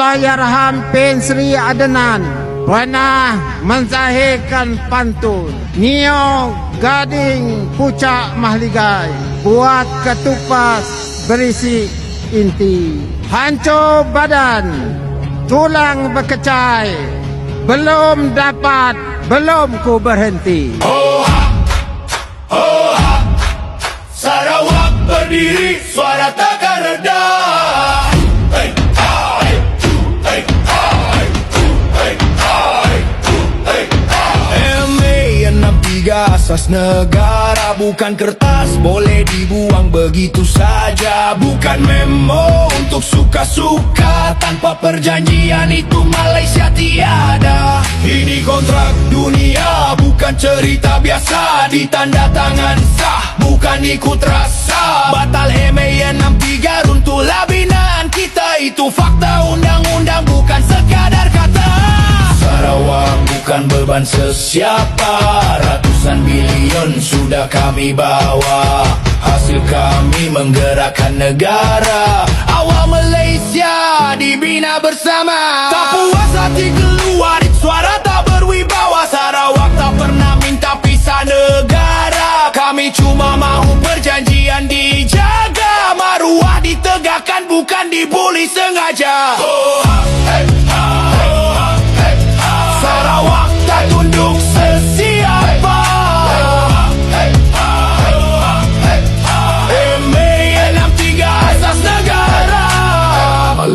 Allahyarham Pen Sri Adenan pernah menzahirkan pantun. Nio Gading Pucak Mahligai buat ketupas berisi inti. Hancur badan tulang berkecai belum dapat belum ku berhenti. Sarawak 63 asas negara bukan kertas boleh dibuang begitu saja. Bukan memo untuk suka-suka tanpa perjanjian itu Malaysia tiada. Ini kontrak dunia bukan cerita biasa ditanda tangan sah bukan ikut rasa. Batal MA 63 runtuhlah binaan kita itu fakta bukan beban sesiapa. Ratusan bilion sudah kami bawa. Hasil kami menggerakkan negara. Awal Malaysia dibina bersama. Tak puas hati keluar suara tak berwibawa. Sarawak tak pernah minta pisah negara. Kami cuma mahu perjanjian dijaga. Maruah ditegakkan bukan dibuli sengaja. Oh, hey,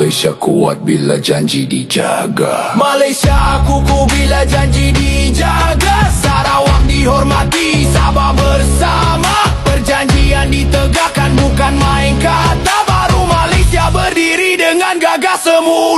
Malaysia kuat bila janji dijaga. Malaysia kukuh bila janji dijaga. Sarawak dihormati Sabah bersama. Perjanjian ditegakkan bukan main kata. Baru Malaysia berdiri dengan gagah semula